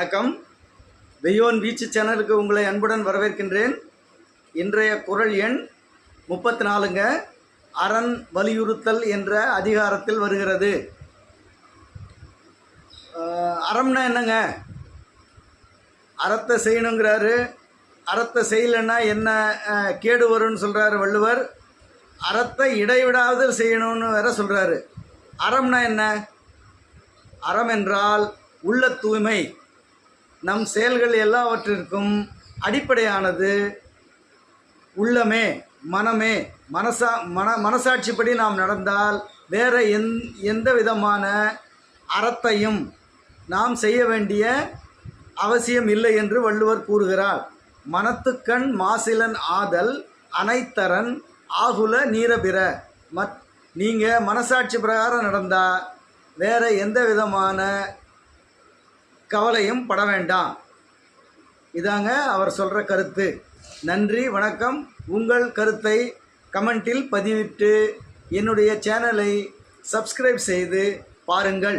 வணக்கம். வெய்யோன் வீச்சு சேனலுக்கு உங்களை அன்புடன் வரவேற்கின்றேன். இன்றைய குரல் எண் முப்பத்தி நாலுங்க அரண் வலியுறுத்தல் என்ற அதிகாரத்தில் வருகிறது. அறம்னா என்னங்க? அறத்தை செய்யணுங்கிறாரு. அறத்தை செய்யலைன்னா என்ன கேடு வரும்னு சொல்கிறாரு வள்ளுவர். அறத்தை இடைவிடாது செய்யணும்னு வேற சொல்கிறாரு அறம்னா என்ன? அறம் என்றால் உள்ள தூய்மை. நம் செயல்கள் எல்லாவற்றிற்கும் அடிப்படையானது உள்ளமே மனமே. மனசா மன மனசாட்சிப்படி நாம் நடந்தால் வேறு எந் எந்த விதமான அறத்தையும் நாம் செய்ய வேண்டிய அவசியம் இல்லை என்று வள்ளுவர் கூறுகிறார். மனத்துக்கண் மாசிலன் ஆதல் அனைத்தரன் ஆகுல நீரபிற மத் நீங்கள் மனசாட்சி பிரகாரம் நடந்தால் வேறு எந்த விதமான கவலையும் பட வேண்டாம். இதாங்க அவர் சொல்கிற கருத்து. நன்றி வணக்கம். உங்கள் கருத்தை கமெண்டில் பதிவிட்டு என்னுடைய சேனலை சப்ஸ்கிரைப் செய்து பாருங்கள்.